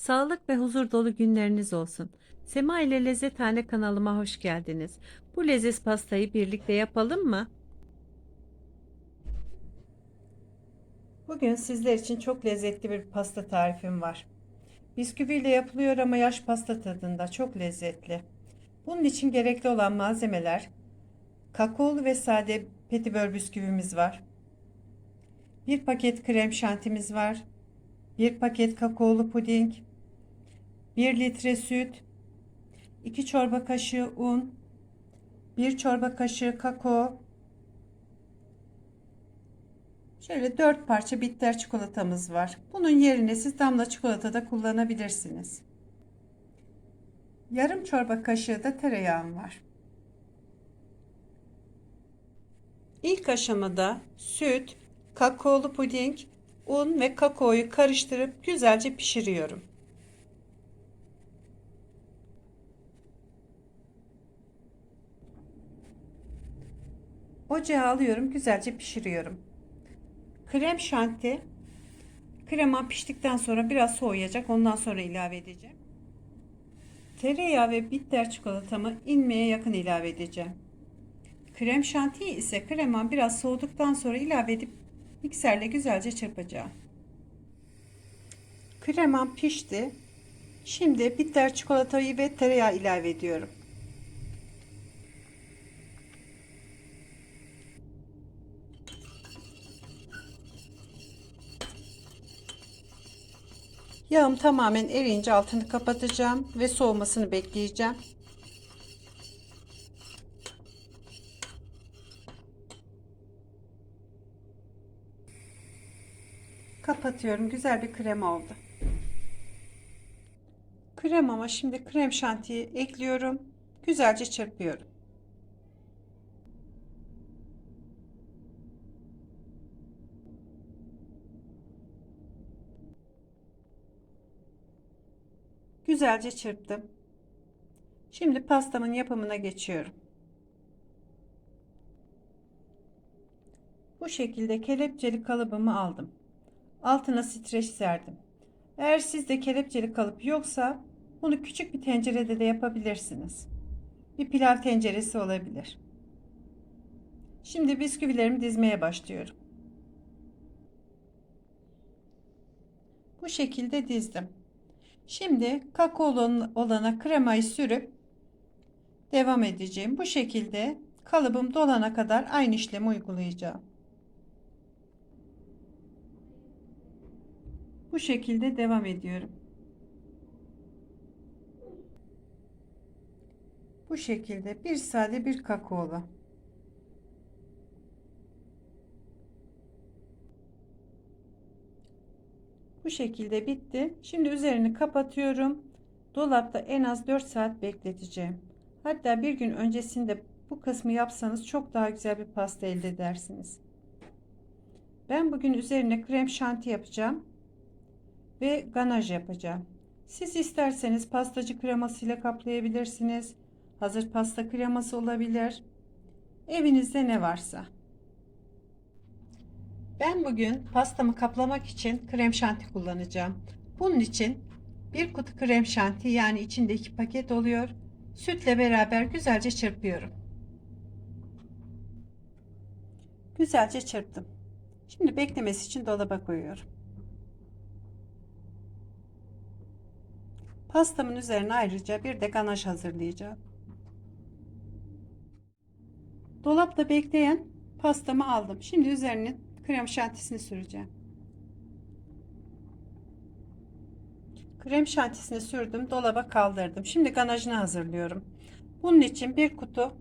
Sağlık ve huzur dolu günleriniz olsun. Sema ile Lezzetane kanalıma hoş geldiniz. Bu leziz pastayı birlikte yapalım mı? Bugün sizler için çok lezzetli bir pasta tarifim var. Bisküviyle yapılıyor ama yaş pasta tadında çok lezzetli. Bunun için gerekli olan malzemeler kakaolu ve sade petibör bisküvimiz var. Bir paket krem şantimiz var. Bir paket kakaolu puding, 1 litre süt, 2 çorba kaşığı un, 1 çorba kaşığı kakao, şöyle 4 parça bitter çikolatamız var. Bunun yerine siz damla çikolata da kullanabilirsiniz. Yarım çorba kaşığı da tereyağım var. İlk aşamada süt, kakaolu puding, un ve kakaoyu karıştırıp güzelce pişiriyorum. Ocağa alıyorum, güzelce pişiriyorum. Krem şanti krema piştikten sonra biraz soğuyacak. Ondan sonra ilave edeceğim. Tereyağı ve bitter çikolatamı inmeye yakın ilave edeceğim. Krem şantiyi ise krema biraz soğuduktan sonra ilave edip mikserle güzelce çırpacağım. Kremam pişti. Şimdi bitter çikolatayı ve tereyağı ilave ediyorum. Yağım tamamen eriyince altını kapatacağım ve soğumasını bekleyeceğim. Kapatıyorum. Güzel bir krema oldu. Kremama şimdi krem şantiyi ekliyorum. Güzelce çırpıyorum. Güzelce çırptım. Şimdi pastamın yapımına geçiyorum. Bu şekilde kelepçeli kalıbımı aldım. Altına streç serdim. Eğer sizde kelepçeli kalıp yoksa bunu küçük bir tencerede de yapabilirsiniz. Bir pilav tenceresi olabilir. Şimdi bisküvilerimi dizmeye başlıyorum. Bu şekilde dizdim. Şimdi kakaolu olana kremayı sürüp devam edeceğim. Bu şekilde kalıbım dolana kadar aynı işlemi uygulayacağım. Bu şekilde devam ediyorum. Bu şekilde bir sade bir kakaolu. Bu şekilde bitti. Şimdi üzerini kapatıyorum. Dolapta en az 4 saat bekleteceğim. Hatta bir gün öncesinde bu kısmı yapsanız çok daha güzel bir pasta elde edersiniz. Ben bugün üzerine krem şanti yapacağım ve ganaj yapacağım. Siz isterseniz pastacı kremasıyla kaplayabilirsiniz. Hazır pasta kreması olabilir. Evinizde ne varsa. Ben bugün pastamı kaplamak için krem şanti kullanacağım. Bunun için bir kutu krem şanti yani içinde iki paket oluyor. Sütle beraber güzelce çırpıyorum. Güzelce çırptım. Şimdi beklemesi için dolaba koyuyorum. Pastamın üzerine ayrıca bir de ganaj hazırlayacağım. Dolapta bekleyen pastamı aldım. Şimdi üzerine krem şantisini süreceğim. Krem şantisini sürdüm, dolaba kaldırdım. Şimdi ganajını hazırlıyorum. Bunun için bir kutu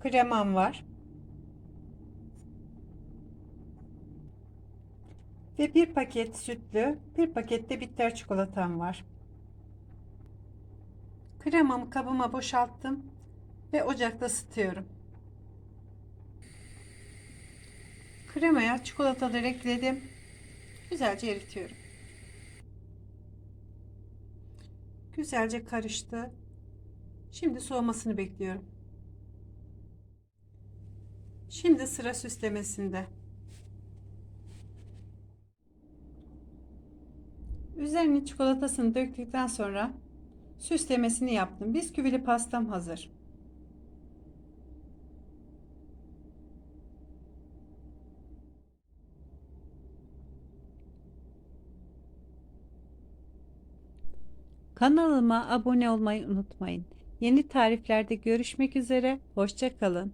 kremam var. Ve bir paket sütlü, bir pakette bitter çikolatam var. Kremamı kabıma boşalttım ve ocakta ısıtıyorum. Kremaya çikolataları ekledim. Güzelce eritiyorum. Güzelce karıştı. Şimdi soğumasını bekliyorum. Şimdi sıra süslemesinde. Üzerine çikolatasını döktükten sonra süslemesini yaptım. Bisküvili pastam hazır. Kanalıma abone olmayı unutmayın. Yeni tariflerde görüşmek üzere. Hoşça kalın.